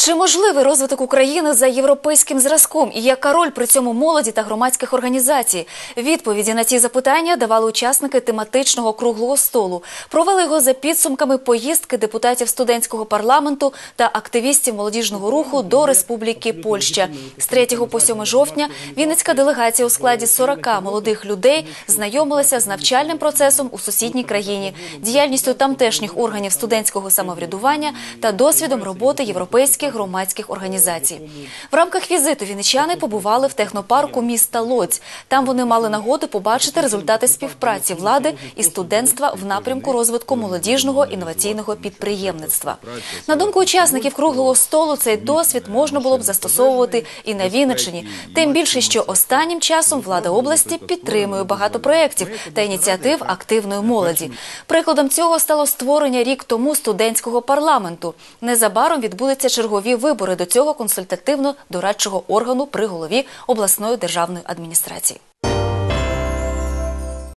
Чи можливий розвиток України за європейським зразком і яка роль при цьому молоді та громадських організацій? Відповіді на ці запитання давали учасники тематичного круглого столу. Провели його за підсумками поїздки депутатів студентського парламенту та активістів молодіжного руху до Республіки Польща. З 3 по 7 жовтня Вінницька делегація у складі 40 молодих людей знайомилася з навчальним процесом у сусідній країні, діяльністю тамтешніх органів студентського самоврядування та досвідом роботи європейських громадських організацій. В рамках візиту вінничани побували в технопарку міста Лодзь. Там вони мали нагоду побачити результати співпраці влади і студентства в напрямку розвитку молодіжного інноваційного підприємництва. На думку учасників круглого столу, цей досвід можна було б застосовувати і на Вінниччині. Тим більше, що останнім часом влада області підтримує багато проєктів та ініціатив активної молоді. Прикладом цього стало створення рік тому студентського парламенту. Незабаром відбудуться чергові вибори до цього консультативно-дорадчого органу при голові обласної державної адміністрації.